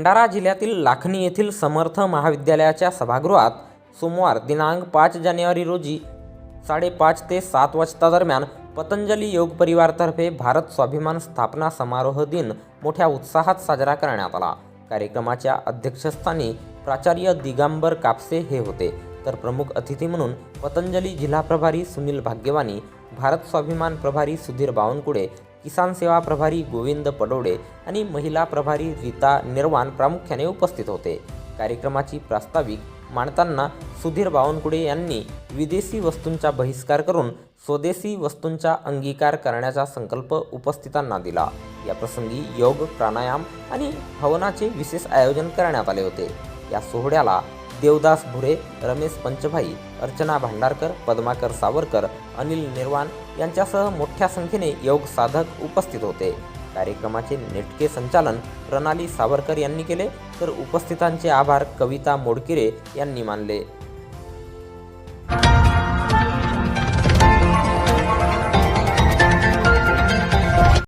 भंडारा जिल्ह्यातील लाखणी येथील समर्थ महाविद्यालयाच्या सभागृहात सोमवार दिनांक पाच जानेवारी रोजी साडेपाच ते सात वाजता दरम्यान पतंजली योग परिवारतर्फे भारत स्वाभिमान स्थापना समारोह दिन मोठ्या उत्साहात साजरा करण्यात आला. कार्यक्रमाच्या अध्यक्षस्थानी प्राचार्य दिगंबर कापसे हे होते. तर प्रमुख अतिथी म्हणून पतंजली जिल्हा प्रभारी सुनील भाग्यवानी भारत स्वाभिमान प्रभारी सुधीर बावनकुळे किसान सेवा प्रभारी गोविंद पडोडे आणि महिला प्रभारी रीता निर्वाण प्रामुख्याने उपस्थित होते. कार्यक्रमाची प्रास्ताविक मांडताना सुधीर बावनकुळे यांनी विदेशी वस्तूंचा बहिष्कार करून स्वदेशी वस्तूंचा अंगीकार करण्याचा संकल्प उपस्थितांना दिला. या प्रसंगी योग प्राणायाम आणि हवनाचे विशेष आयोजन करण्यात आले होते. या सोहळ्याला देवदास भुरे रमेश पंचभाई अर्चना भांडारकर पद्माकर सावरकर अनिल निर्वाण यांच्यासह मोठ्या संख्येने योग साधक उपस्थित होते. कार्यक्रमाचे नेटके संचालन प्रणाली सावरकर यांनी केले. तर उपस्थितांचे आभार कविता मोडकिरे यांनी मानले.